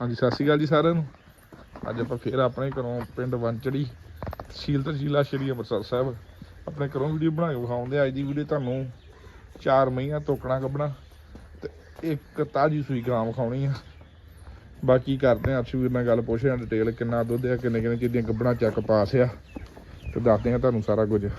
ਹਾਂਜੀ, ਸਤਿ ਸ਼੍ਰੀ ਅਕਾਲ ਜੀ ਸਾਰਿਆਂ ਨੂੰ। ਅੱਜ ਆਪਾਂ ਫੇਰ ਆਪਣੇ ਘਰੋਂ ਪਿੰਡ ਵੰਚੜੀ ਤਹਿਸੀਲ ਤਹਿਸੀਲਾ ਸ਼੍ਰੀ ਅੰਮ੍ਰਿਤਸਰ ਸਾਹਿਬ, ਆਪਣੇ ਘਰੋਂ ਵੀਡੀਓ ਬਣਾ ਕੇ ਵਿਖਾਉਂਦੇ ਆ। ਅੱਜ ਦੀ ਵੀਡੀਓ ਤੁਹਾਨੂੰ ਚਾਰ ਮਹੀਆਂ ਤੋਕਣਾ ਕੱਢਣਾ ਤੇ ਇੱਕ ਤਾਜੀ ਸੂਈ ਗਾਂ ਵਿਖਾਉਣੀ ਆ। ਬਾਕੀ ਕਰਦੇ ਆ ਅਕਸ਼ਵੀਰ ਨਾਲ ਗੱਲ, ਪੁੱਛਦੇ ਆ ਡਿਟੇਲ ਕਿੰਨਾ ਦੁੱਧ ਆ ਕਿੰਨੇ ਕਿੰਨੇ ਚੀਜ਼ਾਂ ਗੱਬਣਾ ਚੱਕ ਪਾਸ ਆ ਤੇ ਦੱਸਦੇ ਆ ਤੁਹਾਨੂੰ ਸਾਰਾ ਕੁਝ ਵੀਰ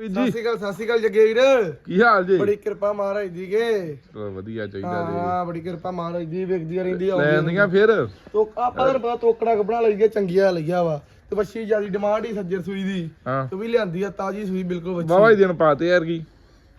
ਸਤਿ ਸ਼੍ਰੀ ਅਕਾਲ ਸਤਿ ਸ਼੍ਰੀ ਅਕਾਲ ਜੱਗੇ ਵੀਰ ਕੀ ਹਾਲ ਜੀ? ਬੜੀ ਕਿਰਪਾ ਮਹਾਰਾਜ ਦੀ ਕੇ। ਚਲੋ ਵਧੀਆ ਚਾਹੀਦਾ ਜੀ। ਹਾਂ ਬੜੀ ਕਿਰਪਾ ਮਹਾਰਾਜ ਦੀ ਵੇਖਦੀ ਰਹਿੰਦੀ ਲੈ ਆਂਦੀਆਂ ਫਿਰ? ਤੋ ਆਪਾਂ ਤਾਂ ਪਤਾ ਤੋਕੜਾ ਕੱਪੜਾ ਲਈਏ ਚੰਗੀਆਂ ਲਈਆ ਵਾ। ਤੇ ਬੱਚੀ ਜਿਆਦੀ ਡਿਮਾਂਡ ਹੀ ਸੱਜਰ ਸੂਈ ਦੀ। ਹਾਂ। ਤੂੰ ਵੀ ਲਿਆਂਦੀ ਆ ਤਾਜੀ ਸੂਈ ਬਿਲਕੁਲ ਵਾਵਾ ਹੀ ਦਿਨ ਪਾਤੇ ਯਾਰ ਕੀ।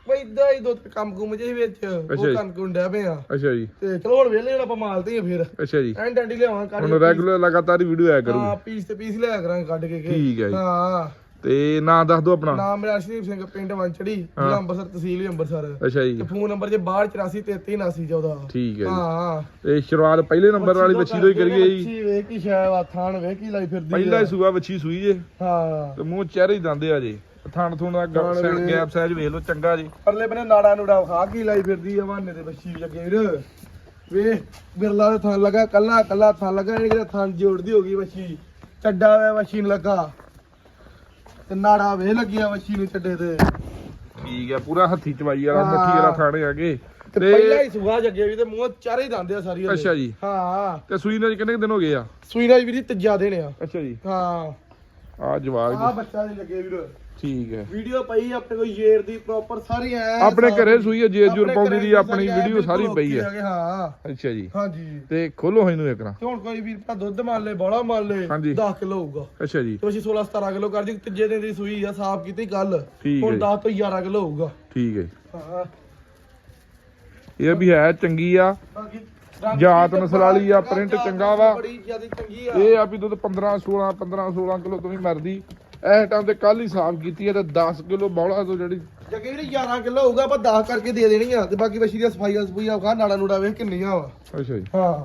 ਬਈ ਇਦਾਂ ਹੀ ਦੋ ਕੰਮ ਕੁਮ ਜੇ ਵਿੱਚ ਉਹ ਜੀ। ਕਣਕ ਹੁੰਡਿਆ ਪਿਆ। ਅੱਛਾ ਜੀ। ਤੇ ਚਲੋ ਹੁਣ ਵੇਲੇ ਆਪਾਂ ਮਾਲਦੇ ਆ ਫਿਰ। ਅੱਛਾ ਜੀ। ਐਂ ਡੰਡੀ ਲਿਆਵਾਂ ਕੱਢ ਹੁਣ ਰੈਗੂਲਰ ਲਗਾਤਾਰ ਹੀ ਵੀਡੀਓ ਆਇਆ ਹਾਂ ਕਰੂਗੀ ਪੀਸ ਤੇ ਪੀਸ ਲਿਆ ਕਰਾਂਗੇ ਕੱਢ ਕੇ ਕੇ। ਠੀਕ ਹੈ ਜੀ। ਹਾਂ। ਤੇ ਨਾਂ ਦੱਸ ਦਿਓ ਆਪਣਾ। ਨਾਮ ਮੇਰਾ ਅਰਸ਼ਦੀਪ ਸਿੰਘ ਪਿੰਡ ਵੰਚੜੀ ਜ਼ਿਲ੍ਹਾ ਅੰਮ੍ਰਿਤਸਰ ਤਹਿਸੀਲ ਵੀ ਅੰਮ੍ਰਿਤਸਰ। ਅੱਛਾ ਜੀ। ਤੇ ਫੋਨ ਨੰਬਰ ਜੇ 6284338914 ਠੀਕ ਹੈ ਜੀ। ਹਾਂ ਤੇ ਸ਼ੁਰੂਆਤ ਪਹਿਲੇ ਨੰਬਰ ਵਾਲੀ ਬੱਚੀ ਤੋਂ ਹੀ ਕਰੀਏ ਜੀ। ਬੱਚੀ ਵੇਖ ਕੀ ਸ਼ਾਇਦ ਥਾਣ ਵੇਖ ਕੀ ਲਾਈ ਫਿਰਦੀ ਪਹਿਲਾ ਸੂਆ ਬੱਚੀ ਸੂਈ ਜੇ। ਹਾਂ। ਤੇ ਮੂੰਹ ਚਿਹਰੇ ਹੀ ਦੰਦੇ ਆ ਜੀ। ਥਣ ਥੁਣ ਦਾ ਵੀ- ਗੈਪ ਸਾਈਜ਼ ਵੇਖ ਲਓ ਚੰਗਾ ਜੀ। ਪਰਲੇ ਬਨੇ ਨਾੜਾ ਨੂੜਾ ਖਾ ਕੀ ਲਾਈ ਫਿਰਦੀ ਆ ਵਾਨੇ ਦੇ ਬੱਚੀ ਜੱਗੇ ਵੀਰ। ਵੇ ਬਿਰਲਾ ਦੇ ਥਾਂ ਲਗਾ ਕੱਲਾ ਕੱਲਾ ਥਾਂ ਲਗਾ ਕਿਹੜਾ ਥਾਂ ਜੋੜਦੀ ਹੋ ਗਈ ਬੱਚੀ। ਚੱਡਾ ਹੋਇਆ ਬੱਚੀ ਨੂੰ ਲੱਗਾ। ਤੇ ਨਾੜਾ ਵੇ ਲੱਗਿਆ ਬੱਚੀ ਨੂੰ ਚੱਡੇ ਤੇ। ਠੀਕ ਹੈ ਪੂਰਾ ਹੱਥੀ ਚਵਾਈ ਵਾਲਾ ਹਾਂ। ਮੱਠੀ ਵਾਲਾ ਥਾਣੇ ਹੈਗੇ ਤੇ ਤੇ ਪਹਿਲਾਂ ਹੀ ਸੁਗਾ ਜੱਗੇ ਵੀ ਤੇ ਮੂੰਹ ਚਾਰੇ ਦੰਦੇ ਆ ਸਾਰੀ ਉਹਦੇ। ਅੱਛਾ ਜੀ। ਹਾਂ। ਤੇ ਸੂਈ ਨਾਲ ਕਿੰਨੇ ਕੁ ਦਿਨ ਹੋ ਗਏ ਆ? ਸੂਈ ਨਾਲ ਵੀਰ ਜੀ ਤੀਜਾ ਦੇਣ ਆ। ਅੱਛਾ ਜੀ। ਹਾਂ। ਆ ਜਵਾਗ ਆ ਬੱਚਾ ਦੇ ਲੱਗੇ ਵੀਰ। ਠੀਕ ਹੈ। ਵੀਡੀਓ ਪਈ ਆਪਣੇ ਕੋਲ ਸ਼ੇਰ ਦੀ ਪ੍ਰੋਪਰ ਸਾਰੀ ਐ ਆਪਣੇ ਘਰੇ ਸੂਈ ਹੈ ਜੇ ਜੁਰ ਪਾਉਂਦੀ ਦੀ ਆਪਣੀ ਵੀਡੀਓ ਸਾਰੀ ਪਈ ਹੈ ਹਾਂ। ਅੱਛਾ ਜੀ। ਹਾਂਜੀ। ਤੇ ਖੋਲੋ ਇਹਨੂੰ ਇੱਕ ਨਾ। ਤੇ ਹੁਣ ਕੋਈ ਵੀਰ ਭਾ ਦੁੱਧ ਮੰਨ ਲੈ ਬੋਲਾ ਮੰਨ ਲੈ ਹਾਂਜੀ। 10 ਕਿਲੋ ਹੋਊਗਾ। ਅੱਛਾ ਜੀ। ਤੇ ਅਸੀਂ 16 17 ਕਿਲੋ ਕਰ ਜੀ ਤੀਜੇ ਦਿਨ ਦੀ ਸੂਈ ਆ ਸਾਫ਼ ਕੀਤੀ ਕੱਲ ਠੀਕ ਹੈ ਹੁਣ ਜੀ। 10 ਤੋਂ 11 ਕਿਲੋ ਹੋਊਗਾ। ਠੀਕ ਹੈ ਹਾਂ। ਇਹ ਵੀ ਹੈ ਚੰਗੀ ਆ। ਬਾਕੀ ਜਾਤ ਨਸਲ ਵਾਲੀ ਆ, ਪ੍ਰਿੰਟ ਚੰਗਾ ਵਾ। ਬੜੀ ਜ਼ਿਆਦਾ ਚੰਗੀ ਆ। ਇਹ ਆ ਵੀ ਦੁੱਧ 15 16 15 16 ਕਿਲੋ ਤੋਂ ਵੀ ਮਰਦੀ। ਇਸ ਟਾਈਮ ਤੇ ਕੱਲ ਹੀ ਸਾਫ਼ ਕੀਤੀ ਹੈ ਤੇ 10 ਕਿਲੋ ਬੌਲਾ ਤੋਂ ਜਿਹੜੀ ਜੱਗੇ ਵੀਰ 11 ਕਿਲੋ ਹੋਊਗਾ ਆਪਾਂ 10 ਕਰਕੇ ਦੇ ਦੇਣੀ ਆ। ਤੇ ਬਾਕੀ ਵਸ਼ੀ ਦੀ ਸਫ਼ਾਈ ਸਫੂਈ ਆ ਖਾ ਨਾੜਾ ਨੂੜਾ ਵੇਖ ਕਿੰਨੀਆਂ ਵਾ। ਅੱਛਾ ਜੀ। ਹਾਂ।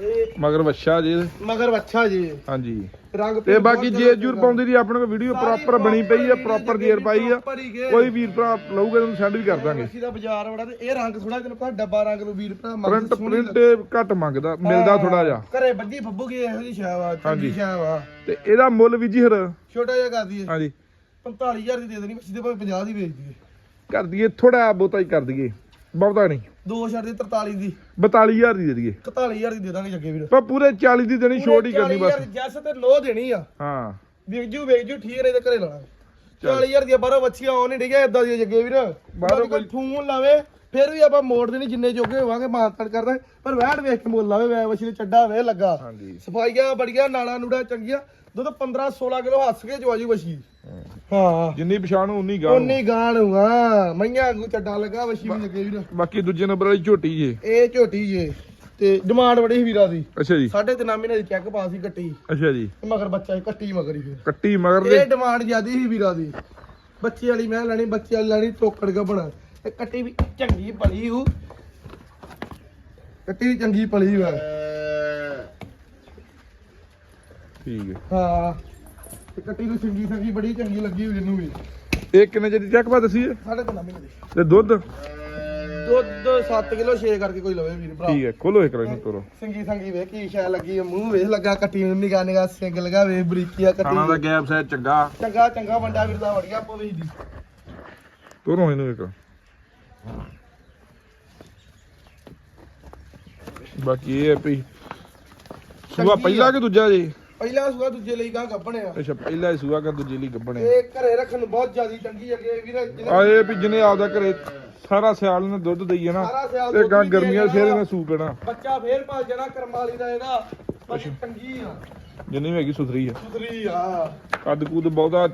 ਇਹ ਮਗਰ ਵੱਛਾ ਜੀ। ਮਗਰ ਅੱਛਾ ਜੀ। ਹਾਂਜੀ। ਰੰਗ ਤੇ ਬਾਕੀ ਜੇ ਜੂਰ। ਪਾਉਂਦੀ ਦੀ ਆਪਣੇ ਕੋਲ ਵੀਡੀਓ ਪ੍ਰੋਪਰ ਬਣੀ ਪਈ ਆ ਪ੍ਰੋਪਰ ਜੇਰ ਪਾਈ ਆ। ਕੋਈ ਵੀਰ ਭਰਾ ਲਊਗਾ ਉਹਨੂੰ ਸੈਂਡ ਵੀ ਕਰ ਦਾਂਗੇ। ਮੱਛੀ ਦਾ ਬਾਜ਼ਾਰ ਬੜਾ ਤੇ ਇਹ ਰੰਗ ਥੋੜਾ ਤੈਨੂੰ ਪਤਾ ਡੱਬਾ ਰੰਗ ਨੂੰ ਵੀਰ ਭਰਾ ਮੰਗਦੇ ਪ੍ਰਿੰਟ ਪ੍ਰਿੰਟ ਘੱਟ ਮੰਗਦਾ ਮਿਲਦਾ ਥੋੜਾ ਜਿਹਾ। ਘਰੇ ਬੱਜੀ ਫੱਬੂਗੀ ਇਹੋ ਜੀ ਸ਼ਾਹ ਵਾ। ਚੰਗੀ ਸ਼ਾਹ ਵਾ ਤੇ ਇਹਦਾ ਮੁੱਲ ਵੀ ਜੀ ਛੋਟਾ ਜਿਹਾ ਕਰ ਦਈਏ। ਹਾਂਜੀ। 45000 ਦੀ ਦੇ ਦੇਣੀ ਦੇ ਭਾਵੇਂ 50 ਦੀ ਵੇਚ ਦਈਏ। ਕਰ ਦਈਏ ਥੋੜਾ ਬਹੁਤਾ ਹੀ ਕਰ ਦਈਏ। ਬਹੁਤਾ ਨਹੀਂ। ਦੋ ਛੱਡ ਦੇ 43 ਦੀ। 42000 ਦੀ ਦੇ ਦਈਏ। 41000 ਦੀ ਦੇ ਦਾਂਗੇ ਜੱਗੇ ਵੀਰ। ਪਰ ਪੂਰੇ 40 ਦੀ ਦੇਣੀ ਛੋਟ ਹੀ ਕਰਨੀ ਬਸ। 40,000 ਜੈਸ ਤੇ ਨੋ ਦੇਣੀ ਆ। ਹਾਂ। ਵਿਕ ਜੂ ਵੇਚ ਜੂ ਠੀਕ ਰਹੇ ਤੇ ਘਰੇ ਲਾਣਾ 40000 ਦੀਆਂ ਬਾਹਰੋਂ ਬੱਚੀਆਂ ਆਉਣ ਨਹੀਂ ਡਿਗਿਆ ਇਦਾਂ ਦੀ ਜੱਗੇ ਵੀਰ। ਬਾਹਰੋਂ ਕੋਈ ਫੋਨ ਲਾਵੇ ਫਿਰ ਵੀ ਆਪਾਂ ਮੋੜ ਦੇਣੀ ਜਿੰਨੇ ਜੋਗੇ ਹੋਵਾਂਗੇ ਮਾਨਤਨ ਕਰਦਾ। ਪਰ ਵੈੜ ਵੇਖ ਕੇ ਮੁੱਲ ਲਾਵੇ ਵੈ ਵਛੀ ਨੇ ਚੱਡਾ ਵੇ ਲੱਗਾ। ਹਾਂਜੀ। ਸਫਾਈਆਂ ਬੜੀਆਂ ਨਾਲਾ ਨੂੜਾ ਚੰਗੀਆਂ। ਦੁੱਧ 15 16 ਕਿਲੋ ਹੱਸ ਕੇ ਜਵਾਜੀ ਵਛੀ। ਹਾਂ। ਜਿੰਨੀ ਪਛਾਣ ਉਨੀ ਗਾਂ ਉਨੀ ਗਾਣ ਹੋਗਾ ਮਈਆਂ ਵਾਂਗੂ ਚੱਡਾ ਲੱਗਾ ਵਛੀ ਵੀ ਲੱਗੇ ਵੀਰ ਬਾਕੀ ਦੂਜੇ ਨੰਬਰ ਵਾਲੀ ਝੋਟੀ ਜੇ। ਇਹ ਝੋਟੀ ਜੇ। ਤੇ ਡਿਮਾਂਡ ਬੜੀ ਸੀ ਵੀਰਾਂ ਦੀ। ਅੱਛਾ ਜੀ। ਸਾਢੇ ਤਿੰਨ ਮਹੀਨੇ ਦੀ ਚੈੱਕ ਪਾਸ ਸੀ ਕੱਟੀ। ਅੱਛਾ ਜੀ। ਮਗਰ ਬੱਚਾ ਸੀ ਕੱਟੀ ਮਗਰ ਹੀ ਫਿਰ। ਕੱਟੀ ਮਗਰ ਦੇ। ਇਹ ਡਿਮਾਂਡ ਜਿਆਦੀ ਸੀ ਵੀਰਾਂ ਦੀ। ਬੱਚੇ ਵਾਲੀ ਮੈਂ ਲੈਣੀ ਬੱਚੇ ਵਾਲੀ ਲੈਣੀ ਤੋਕੜ ਗੱਬਣ। ਤੇ ਕੱਟੀ ਵੀ ਚੰਗੀ ਪਲੀ ਹੂ। ਕੱਟੀ ਵੀ ਚੰਗੀ ਪਲੀ ਵਾ। ਠੀਕ ਹੈ। ਹਾਂ। ਤੇ ਕੱਟੀ ਨੂੰ ਸਿੰਗੀ ਸੰਗੀ ਬੜੀ ਚੰਗੀ ਲੱਗੀ ਹੋਈ ਇਹਨੂੰ ਵੀ। ਇਹ ਕਿੰਨੇ ਚਿਰ ਦੀ ਚੈੱਕ ਪਾ ਦਸੀਏ ਸਾਢੇ ਤਿੰਨ ਮਹੀਨੇ ਦੀ। ਤੇ ਦੁੱਧ? ਦੁੱਧ 7 ਕਿਲੋ 6 ਕਰਕੇ ਕੋਈ ਲਵੇ ਵੀਰ ਭਰਾ। ਠੀਕ ਹੈ ਖੋਲੋ ਇੱਕ ਵਾਰ ਕਰੋ ਸਿੰਗੀ ਸੰਗੀ ਵੇਖ ਕੀ ਸ਼ੈ ਲੱਗੀ ਆ, ਮੂੰਹ ਵੇਖ ਲੱਗਾ ਕੱਟੀ ਨੂੰ ਨਿਗਾ ਨਿਗਾ ਸਿੰਗ ਲਗਾ ਵੇ ਬਰੀਕੀਆ ਖਾਣਾ ਦਾ ਕੱਟੀ ਗੈਪ ਸਾਈਜ਼ ਚੰਗਾ। ਚੰਗਾ ਚੰਗਾ ਵੱਡਾ ਵੀਰ ਦਾ ਵੜੀਆ ਪਵੇ ਦੀ ਤੋਰੋ ਇਹਨੂੰ ਇੱਕ। ਬਾਕੀ ਇਹ ਹੈ ਵੀ। ਸੂਆ ਚੰਗੀ ਪਹਿਲਾ। ਕਿ ਦੂਜਾ ਜੀ? ਪਹਿਲਾ ਸੂਆ ਦੂਜੇ ਲਈ ਗਾਂ ਗੱਪਣੇ ਆ। ਅੱਛਾ ਪਹਿਲਾ ਹੀ ਸੂਆ ਕਿ ਦੂਜੇ ਲਈ ਗੱਬਣੇ ਇਹ ਘਰੇ ਰੱਖਣ ਨੂੰ ਬਹੁਤ ਜ਼ਿਆਦੀ ਚੰਗੀ ਅੱਗੇ ਵੀਰ ਜਿਹਨੇ ਆ ਇਹ ਵੀ ਜਿਹਨੇ ਆਪਦਾ ਘਰੇ ਸਾਰਾ ਸਿਆਲ ਨੇ ਦੁੱਧ ਦਈਏ ਨਾ ਸਾਰਾ ਸਿਆਲ ਤੇ ਦੁੱਧ ਗਾਂ ਗਰਮੀਆਂ 'ਚ ਫੇਰ। ਇਹਨੇ ਸੂ ਪੈਣਾ। ਬੱਚਾ ਫੇਰ ਪਲ ਜਾਣਾ ਕਰਮਾਲੀ ਦਾ ਇਹਦਾ ਪਰ ਚੰਗੀ ਆ। ਜਿੰਨੀ ਵੀ ਹੈਗੀ ਸੁਥਰੀ ਆ। ਸੁਧਰੀ ਆ। ਕੱਦ ਕੂਦ ਬਹੁਤਾ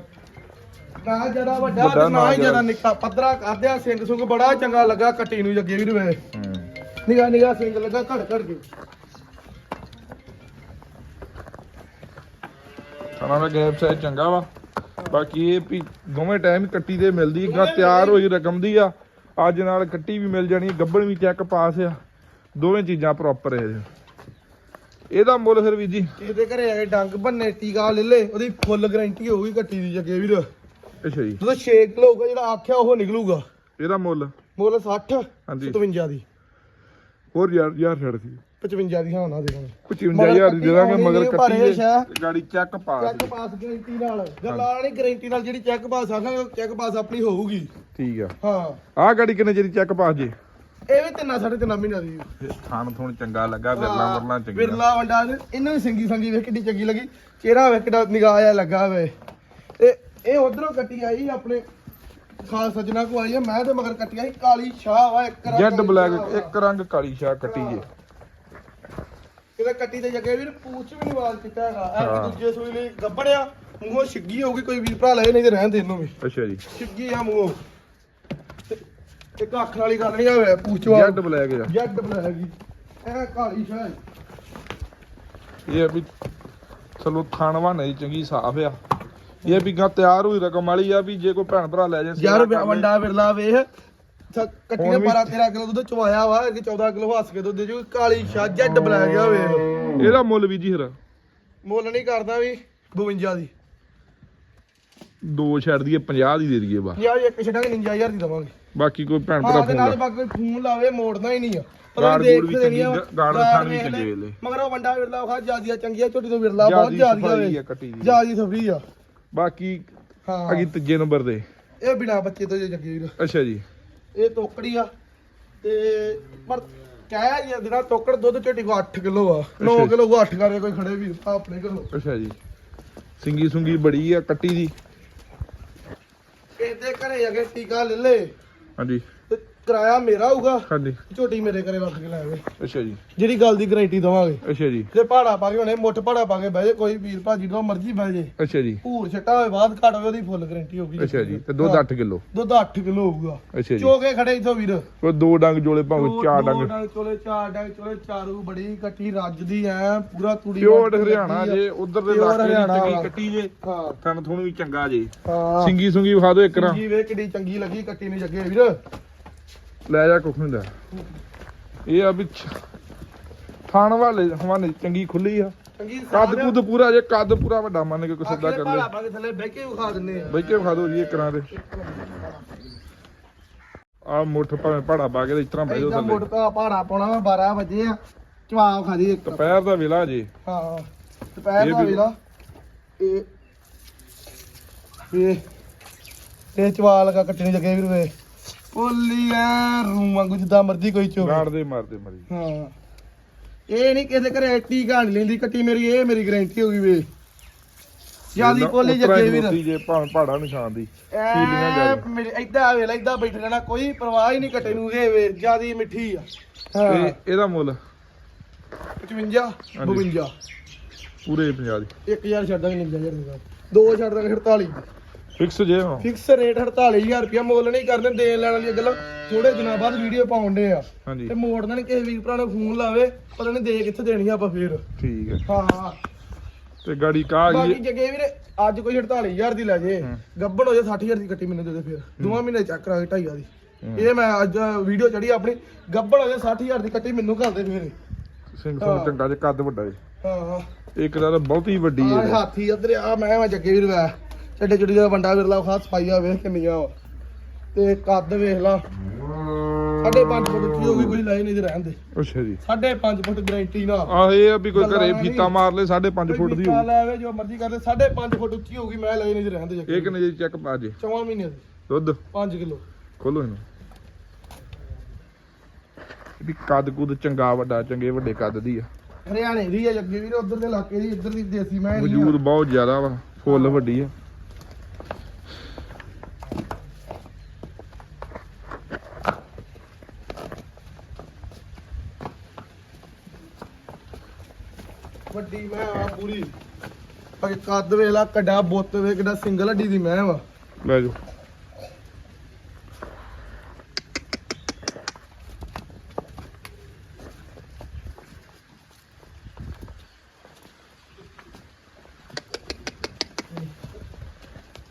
ਨਾ ਜ਼ਿਆਦਾ ਵੱਡਾ ਵੱਡਾ, ਤੇ ਨਾ ਨਾ ਹੀ ਜ਼ਿਆਦਾ ਜ਼ਿਆਦਾ। ਨਿੱਕਾ। ਪੱਧਰਾ ਕਰਦਿਆ ਸਿੰਘ ਸੁੰਗ ਬੜਾ ਚੰਗਾ ਲੱਗਾ ਕੱਟੀ ਨੂੰ ਜੱਗੇ ਵੀਰ। ਵੇ ਹੂੰ। ਨਿਗਾ ਨਿਗਾ ਸਿੰਘ ਲੱਗਾ ਘੜ ਘੜ ਕੇ। ਖਾਣਾ ਦਾ ਗੈਪ ਸਾਈਜ਼ ਚੰਗਾ ਵਾ। ਬਾਕੀ ਇਹ ਵੀ ਦੋਵੇਂ ਟਾਈਮ ਕੱਟੀ ਦੇ ਮਿਲਦੀ ਗਾ ਤਿਆਰ ਹੋਈ ਰਕਮ ਦੀ ਆ। ਅੱਜ ਨਾਲ ਕੱਟੀ ਵੀ ਮਿਲ ਜਾਣੀ ਗੱਬਣ ਵੀ ਚੈੱਕ ਪਾਸ ਆ। ਦੋਵੇਂ ਚੀਜ਼ਾਂ ਪ੍ਰੋਪਰ ਹੈ ਇਹਦੇ। ਇਹਦਾ ਮੁੱਲ ਫਿਰ ਵੀ ਜੀ? ਕਿਸੇ ਦੇ ਘਰੇ ਆਏ ਡੰਗ ਬੰਨੇ ਟੀਕਾ ਲੈ ਲੈ ਉਹਦੀ ਫੁੱਲ ਗਾਰੰਟੀ ਹੋਊਗੀ ਕੱਟੀ ਦੀ ਜੱਗੇ ਵੀਰ। ਅੱਛਾ ਜੀ। ਜਦੋਂ 6 ਕਿਲੋ ਹੋਊਗਾ ਜਿਹੜਾ ਆਖਿਆ ਉਹ ਨਿਕਲੂਗਾ। ਇਹਦਾ ਮੁੱਲ? ਮੁੱਲ 60 ਹਾਂਜੀ। 57 ਦੀ। ਹੋਰ ਯਾਰ ਯਾਰ ਛੱਡ ਸੀ। 55 ਦੀ ਹਾਂ ਨਾ ਦੇਵਾਂਗੇ 55000 ਦੀ ਦੇ ਦਾਂਗੇ ਕੱਟੀ ਮਗਰ ਆਉਣੀ ਕੱਟੀ ਨਹੀਂ, ਜੇ ਪਰ ਤੇ ਗਾੜੀ ਚੈੱਕ ਪਾ ਚੈੱਕ ਦੇ ਪਾਸ ਗਾਰੰਟੀ ਨਾਲ ਗੱਲਾਂ ਨਹੀਂ ਗਾਰੰਟੀ ਨਾਲ ਜਿਹੜੀ ਚੈੱਕ ਪਾਸ ਆਖਾਂਗੇ ਚੈੱਕ ਪਾਸ ਆਪਣੀ ਹੋਊਗੀ। ਠੀਕ ਆ। ਹਾਂ। ਆਹ ਗਾੜੀ ਕਿੰਨੇ ਜਿਹੜੀ ਚੈੱਕ ਪਾ ਜੇ? ਇਹ ਵੀ ਤਿੰਨਾਂ ਸਾਢੇ ਤਿੰਨਾਂ ਮਹੀਨਿਆਂ ਦੀ ਥਾਣ ਥੋਣ ਚੰਗਾ ਲੱਗਾ ਵਿਰਲਾ ਵਰਲਾ ਚੰਗੀ। ਬਿਰਲਾ ਵੰਡਾ ਨੇ ਇਹਨਾਂ ਵੀ ਸੰਗੀ ਸੰਗੀ ਵੇਖ ਕਿੱਡੀ ਚੰਗੀ ਲੱਗੀ। ਚਿਹਰਾ ਵੇਖ ਕਿੱਡਾ ਨਿਗਾਹ ਜਿਹਾ ਲੱਗਾ ਵੇ। ਤੇ ਇਹ ਉਧਰੋਂ ਕੱਟੀ ਆਈ ਆਪਣੇ ਖਾਸ ਸੱਜਣਾ ਕੋ ਆਈ ਆ ਮੈਂ ਤੇ ਮਗਰ ਕੱਟੀ ਆਈ ਕਾਲੀ ਸ਼ਾਹ ਵਾ ਇੱਕ ਰੰਗ ਜੈਡ ਕਾਲੀ ਬਲੈਕ ਸ਼ਾਹ ਵਾ। ਇੱਕ ਰੰਗ ਕਾਲੀ ਸ਼ਾ ਕੱਟੀ ਜੇ। ਕਿਤੇ ਕੱਟੀ ਤੇ ਜੱਗੇ ਵੀਰ ਪੂਛ ਵੀ ਨਹੀਂ ਵਾਲ ਕੀਤਾ ਹੈਗਾ। ਐ ਦੂਜੇ ਸੂਈ ਲਈ ਗੱਬੜਿਆ ਮੂੰਹੋਂ ਛਿੱਗੀ ਹੋਊਗੀ ਕੋਈ ਵੀਰ ਭਰਾ ਲਏ ਨਹੀਂ ਤੇ ਰਹਿਣ ਦੇ ਇਹਨੂੰ ਵੀ। ਅੱਛਾ ਜੀ। ਛਿੱਗੀ ਆ ਮੂੰਹੋਂ। ਇੱਕ ਅੱਖ ਵਾਲੀ ਗੱਲ ਨਹੀਂ ਹੋਵੇ ਪੂਛ ਵਾਲ। ਜੈਡ ਬਲੈਕ ਆ। ਜੱਡ ਬਲੈਗੀ ਐ ਕਾਲੀ ਸ਼ਾਹ ਇਹ ਆ ਵੀ ਚਲੋ ਥਾਣ ਵਾਨੇ ਚੰਗੀ ਸਾਫ਼ ਆ। ਇਹ ਵੀ ਗਾ ਤਿਆਰ ਹੋਈ ਰਕਮ ਵਾਲੀ ਆ ਵੀ ਜੇ ਕੋਈ ਭੈਣ ਭਰਾ ਲੈ ਜੇ ਯਾਰ। ਵੰਡਾ ਬਿਰਲਾ ਵੇਖ ਕੱਟੀ ਨੇ ਹੁਣ ਵੀ- 12 13 ਕਿਲੋ ਦੁੱਧ ਚਵਾਇਆ ਵਾ ਕਿ 14 ਕਿਲੋ ਹੱਸ ਕੇ ਦੁੱਧ ਜੋ ਕਾਲੀ ਸ਼ਾਹ ਜੱਡ ਬਲੈਕ ਗਿਆ ਵੇ ਇਹਦਾ ਮੁੱਲ ਵੀ ਜੀ ਫਿਰ ਮੁੱਲ ਨਹੀਂ ਕਰਦਾ ਵੀ 52 ਦੀ। ਦੋ ਛੱਡ ਦਈਏ 50 ਦੀ ਦੇ ਦਈਏ ਬਾ ਯਾਰ ਇੱਕ ਛੱਡਾਂਗੇ 59000 ਦੀ ਦਵਾਂਗੇ। ਬਾਕੀ ਕੋਈ ਭੈਣ ਭਰਾ ਫੋਨ ਨਾਲ ਲਾ ਬਾਕੀ ਫੋਨ ਲਾਵੇ ਮੋੜਨਾ ਹੀ ਨਹੀਂ ਆ। ਪਰ ਗਾੜ ਗੂੜ ਵੀ ਚੰਗੀ, ਗਾੜ ਥਾਣ ਵੀ ਵੇਖ। ਚੰਗੇ ਵੇਲੇ। ਮਗਰ ਉਹ ਵੰਡਾ ਵਿਰਲਾ ਖਾ ਜਿਆਦੀਆਂ ਚੰਗੀਆਂ ਝੋਟੀ ਤੋਂ ਵਿਰਲਾ ਬਹੁਤ ਜਿਆਦੀ ਜਿਆਦੀਆਂ ਵੇ। ਜਿਆਦੀ ਸਫਰੀ ਆ। ਬਾਕੀ ਹਾਂ। ਅਗੀ ਤੀਜੇ ਨੰਬਰ ਦੇ। ਇਹ ਬਿਨਾ ਬੱਚੇ ਤੋਂ ਜੇ ਜੱਗੀ ਵੀਰ ਅੱਛਾ ਜੀ। ਇਹ ਤੋਕੜੀ ਆ। ਤੇ ਪਰ ਕਹਿ ਜੀ ਜਿਹੜਾ ਤੋਕੜ ਦੁੱਧ ਝੋਟੀ ਕੋ 8 ਕਿਲੋ ਆ। 9 ਅੱਛਾ। ਕਿਲੋ ਕੋ 8 ਕਰੇ ਕੋਈ ਖੜੇ ਵੀ ਆਪਣੇ ਘਰੋਂ। ਅੱਛਾ ਜੀ। ਸਿੰਗੀ ਸੁੰਗੀ ਬੜੀ ਆ ਕੱਟੀ ਦੀ। ਇਹਦੇ ਘਰੇ ਅਗੇ ਟੀਕਾ ਲੈ ਲੈ। ਹਾਂਜੀ। ਕਿਰਾਇਆ ਮੇਰਾ ਹੋਊਗਾ ਹਾਂਜੀ। ਝੋਟੀ ਮੇਰੇ ਘਰੇ ਰੱਖ ਕੇ ਲੈ ਆਵੇ। ਅੱਛਾ ਜੀ। ਜਿਹੜੀ ਗੱਲ ਦੀ ਗਾਰੰਟੀ ਦਵਾਂਗੇ। ਅੱਛਾ ਜੀ। ਤੇ ਪਹਾੜਾ ਪਾ ਕੇ ਹੁਣੇ ਮੁੱਠ ਪਹਾੜਾ ਪਾ ਕੇ ਬਹਿ ਜੇ ਕੋਈ ਵੀਰ ਭਾਜੀ ਤੋਂ ਮਰਜ਼ੀ ਬਹਿ ਜੇ। ਅੱਛਾ ਜੀ। ਭੂਰ ਛੱਟਾ ਹੋਵੇ ਬਾਅਦ ਘਟ ਹੋਵੇ ਉਹਦੀ ਫੁੱਲ ਗਾਰੰਟੀ ਹੋਊਗੀ। ਅੱਛਾ ਜੀ। ਤੇ ਦੁੱਧ 8 ਕਿਲੋ? ਦੁੱਧ 8 ਕਿਲੋ ਹੋਊਗਾ। ਅੱਛਾ ਜੀ। ਚੋਕੇ ਖੜੇ ਇਥੋਂ ਵੀਰ। ਕੋਈ ਦੋ ਡੰਗ ਜੋਲੇ ਭਾਵੇਂ ਦੋ- ਚਾਰ ਦੋ ਡੰਗ। ਡੰਗ ਚੋਲੇ ਚਾਰ ਡੰਗ ਚੋਲੇ ਚਾਰੂ ਬੜੀ ਕੱਟੀ ਰੱਜਦੀ ਐ ਪੂਰਾ ਤੂੜੀ ਪਿਓਰ ਹਰਿਆਣਾ ਲੱਗੀ। ਜੇ ਉਧਰ ਦੇ ਇਲਾਕੇ ਦੀ। ਕੱਟੀ ਜੇ ਹਾਂ। ਥਣ ਥੁਣ ਵੀ ਚੰਗਾ ਜੇ। ਹਾਂ। ਸਿੰਗੀ ਸੁੰਗੀ ਵਿਖਾ ਦਿਓ ਇੱਕ ਨਾ ਜੀ ਵੇ ਕਿੱਡੀ ਚੰਗੀ ਲੱਗੀ ਕੱਟੀ ਨਹੀਂ ਜੱਗੇ ਵੀਰ। ਲੈ ਜਾ ਕੁੱਖ ਹੁੰਦਾ ਇਹ ਆ ਵੀ ਥਾਣ ਵਾਲੇ ਹਵਾਨੇ ਚੰਗੀ ਖੁੱਲੀ ਆ। ਚੰਗੀ ਕੱਦ ਕੁੱਦ ਪੂਰਾ ਜੇ ਕੱਦ ਪੂਰਾ ਵੱਡਾ ਮੰਨ ਕੇ ਕੋਈ ਸਿੱਧਾ ਕਰ ਲੈ। ਪਾ ਕੇ ਥੱਲੇ ਬਹਿ ਕੇ ਵਿਖਾ ਦਿੰਨੇ ਆ। ਬਈ ਕੇ ਵਿਖਾ ਦਿਓ ਜੀ ਇੱਕ ਰਾਂ ਦੇ ਆ ਮੁੱਠ ਭਾਵੇਂ ਪਹਾੜਾ ਪਾ ਕੇ ਇਸ ਤਰ੍ਹਾਂ ਬਹਿ ਜਾਓ ਇਦਾਂ ਥੱਲੇ। ਮੁੜਕਾ ਪਹਾੜਾ ਪਾਉਣਾ ਵਾ 12 ਵਜੇ ਆ। ਚਵਾ ਖਾਦੀ ਇੱਕ। ਦੁਪਹਿਰ ਦਾ ਵੇਲਾ ਜੇ। ਹਾਂ ਦੁਪਹਿਰ ਇਹ ਦਾ ਵੇਲਾ। ਇਹ ਇਹ ਇਹ ਚਵਾ ਲਗਾ ਕੱਟਣੀ ਜੱਗੇ ਵੀਰ ਵੇ ਓਲੀ ਐ ਰੂ ਵਾਂਗੂ ਜਿੱਦਾਂ ਮਰਜ਼ੀ ਕੋਈ ਚੋਵੇ। ਗਾੜ ਦੇ ਮਾਰਦੇ ਮਰੀ। ਹਾਂ। ਇਹ ਨਹੀਂ ਕਿਸੇ ਘਰੇ ਟੀ ਗਾਣ ਲੈਂਦੀ ਕੱਟੀ ਮੇਰੀ ਇਹ ਮੇਰੀ ਗਾਰੰਟੀ ਹੋ ਗਈ ਵੇ। ਜਿਆਦੀ ਕੋਲੀ ਜੱਗੇ ਵੀਰ। ਜੇ ਭਾਵੇਂ ਪਹਾੜਾ ਨਿਸ਼ਾਨ ਦੀ ਸੀਲੀਆਂ ਐ ਜ਼ਿਆਦੀ। ਮੇਰੇ ਏਦਾਂ ਵੇਲਾ ਏਦਾਂ ਬੈਠ ਰਹਿਣਾ ਕੋਈ ਪਰਵਾਹ ਹੀ ਨਹੀਂ ਕੱਟੇ ਨੂੰ ਇਹ ਵੇ ਜਿਆਦੀ ਮਿੱਠੀ ਆ। ਹਾਂ। ਤੇ ਇਹਦਾ ਮੁੱਲ? 55 52 ਪੂਰੇ 50 ਦੀ। 1000 ਛੱਡ ਦਾਂਗੇ 9000 ਦਾ ਦੋ ਛੱਡ ਦਾਂਗੇ 48 ਫਿਕਸ ਜੇ ਹਾਂ ਫਿਕਸ ਰੇਟ 48000 ਰੁਪਇਆ ਮੁੱਲ ਨਹੀਂ ਕਰਦੇ ਦੇਣ ਲੈਣ ਵਾਲੀਆਂ ਗੱਲਾਂ ਥੋੜੇ ਦਿਨਾਂ ਬਾਅਦ ਵੀਡੀਓ ਪਾਉਣ ਦੇ ਆ। ਹਾਂਜੀ। ਤੇ ਮੋੜ ਦੇਣ ਕਿਸੇ ਵੀਰ ਭਰਾ ਨੂੰ ਫੋਨ ਲਾਵੇ ਪਤਾ ਨਹੀਂ ਦੇ ਕਿੱਥੇ ਦੇਣੀ ਆ ਆਪਾਂ ਫੇਰ। ਠੀਕ ਹੈ ਹਾਂ। ਤੇ ਗਾੜੀ ਕਾ ਬਾਕੀ ਗਈ ਜਗੇ ਵੀਰੇ ਅੱਜ ਕੋਈ 48000 ਦੀ ਲੈ ਜੇ। ਹੂੰ। ਗੱਬੜ ਹੋ ਜਾ 60000 ਦੀ ਕੱਟੀ ਮੈਨੂੰ ਦੇ ਦੇ ਫੇਰ। ਦੋਵਾਂ ਮਹੀਨੇ ਚੱਕ ਕਰਾ ਕੇ 2.5 ਦੀ। ਇਹ ਮੈਂ ਅੱਜ ਵੀਡੀਓ ਚੜੀ ਆਪਣੀ। ਗੱਬੜ ਹੋ ਜਾ 60000 ਦੀ ਕੱਟੀ ਮੈਨੂੰ ਘੱਲ ਦੇ ਫੇਰ। ਸਿੰਘ ਸੁਣ ਚੰਗਾ ਜੇ ਕੱਦ ਵੱਡਾ ਜੇ ਹਾਂ ਹਾਂ। ਇੱਕ ਤਾਂ ਬਹੁਤੀ ਵੱਡੀ ਹੈ ਹਾਥੀ ਇੱਧਰ ਆ ਮੈਂ ਮੈਂ ਜੱਗੇ ਵੀਰ ਵੈ। ਚੱਡੇ ਚੁੱਡੀ ਦਾ ਬੰਡਾ ਵਿਰਲਾ ਖਾਸ ਸਫਾਈਆ ਵੇਖ ਕਿੰਨੀਆਂ ਵਾ। ਤੇ ਕੱਦ ਵੇਖ ਲਾ। ਸਾਢੇ ਪੰਜ ਫੁੱਟ ਉੱਚੀ ਹੋ ਗਈ ਕੋਈ ਲੈ ਨਹੀਂ ਤੇ ਰਹਿਣ ਦੇ। ਅੱਛਾ ਜੀ। ਸਾਢੇ ਪੰਜ ਫੁੱਟ ਗਾਰੰਟੀ ਨਾ ਆ ਇਹ ਆ ਵੀ ਕੋਈ ਘਰੇ ਫੀਤਾ ਮਾਰ ਲੇ 5.5 ਫੁੱਟ ਦੀ ਹੋਊ। ਲੈਵੇ ਜੋ ਮਰਜ਼ੀ ਕਰਦੇ ਸਾਢੇ ਪੰਜ ਫੁੱਟ ਉੱਚੀ ਹੋਊਗੀ ਮੈਂ ਲੈ ਨਹੀਂ ਤੇ ਰਹਿਣ ਦੇ ਇਹ ਕਿੰਨੇ ਜੀ ਚੈੱਕ ਪਾ ਜੇ? ਚੌਵਾਂ ਮਹੀਨੇ ਦੀ। ਦੁੱਧ? 5 ਕਿਲੋ। ਖੋਲੋ ਇਹਨੂੰ। ਵੀ ਕੱਦ ਕੁੱਦ ਚੰਗਾ ਵੱਡਾ ਚੰਗੇ ਵੱਡੇ ਕੱਦ ਦੀ ਆ। ਹਰਿਆਣੇ ਦੀ ਹੈ ਜੱਗੇ ਵੀਰ ਉਧਰ ਦੇ ਇਲਾਕੇ ਦੀ ਇੱਧਰ ਦੀ ਦੇਸੀ ਮੈਂ ਵਜੂਦ ਬਹੁਤ ਜ਼ਿਆਦਾ ਵਾ ਫੁੱਲ ਵੱਡੀ ਆ। ਵੱਡੀ ਮੈਂ ਆ ਪੂਰੀ। ਅਗੇ ਕੱਦ ਵੇਖ ਲਾ ਕੱਡਾ ਬੁੱਤ ਵੇ ਕਿੱਡਾ ਸਿੰਗਲ ਹੱਡੀ ਦੀ ਮੈਂ ਵਾ। ਲੈ ਜਾਓ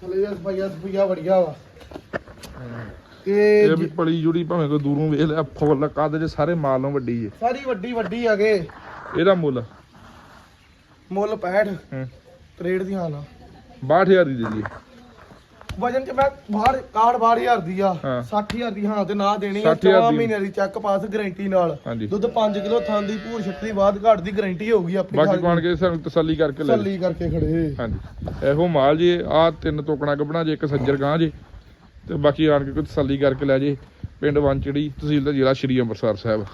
ਥਲੇ ਯਾਰ ਸਫਾਈਆ ਸਫਾਈਆ ਵੜਿਆ ਵਾ। ਇਹ ਵੀ ਪਲੀ ਜੁੜੀ ਭਾਵੇਂ ਕੋਈ ਦੂਰੋਂ ਵੇਖ ਲਿਆ ਫੁੱਲ ਕੱਦ ਜੇ ਸਾਰੇ ਮਾਲ ਨੂੰ ਵੱਡੀ ਜੇ ਸਾਰੀ ਵੱਡੀ ਵੱਡੀ ਹੈਗੇ ਇਹਦਾ ਮੁੱਲ? ਮੁੱਲ 65 ਹੂੰ। ਦੀ ਹਾਲ ਆ 62000 ਦੀ ਦੇ ਦਈਏ। ਵਜਨ ਚ ਮੈਂ ਬਾਹਰ ਕਾਰਡ 12000 ਦੀ ਆ। ਹਾਂ। 60000 ਦੀ ਹਾਂ ਤੇ ਨਾ ਦੇਣੀ ਆ। 60,000 4 ਦੀ। ਮਹੀਨਿਆਂ ਦੀ ਚੈੱਕ ਪਾਸ ਗਾਰੰਟੀ ਨਾਲ। ਹਾਂਜੀ। ਦੁੱਧ 5 ਕਿਲੋ ਥਾਂ ਦੀ ਭੂਰ ਛੱਟਣੀ ਬਾਅਦ ਘਾਟ ਦੀ ਗਾਰੰਟੀ ਹੋਊਗੀ ਆਪਣੀ ਬਾਕੀ ਪਾਣ। ਕੇ ਸਾਨੂੰ ਤਸੱਲੀ ਕਰਕੇ ਲੈ ਤਸੱਲੀ ਕਰਕੇ ਖੜੇ। ਹਾਂਜੀ। ਇਹੋ ਮਾਲ ਜੀ ਆ ਤਿੰਨ ਟੋਕਣਾ ਗੱਬਣਾ ਜੇ ਇੱਕ ਸੱਜਰ ਗਾਂ ਜੇ। ਤੇ ਬਾਕੀ ਆਣ ਕੇ ਕੋਈ ਤਸੱਲੀ ਕਰਕੇ ਲੈ ਜੇ। ਪਿੰਡ ਵੰਚੜੀ ਤਹਿਸੀਲ ਦਾ ਜ਼ਿਲ੍ਹਾ ਸ਼੍ਰੀ ਅੰਮ੍ਰਿਤਸਰ ਸਾਹਿਬ।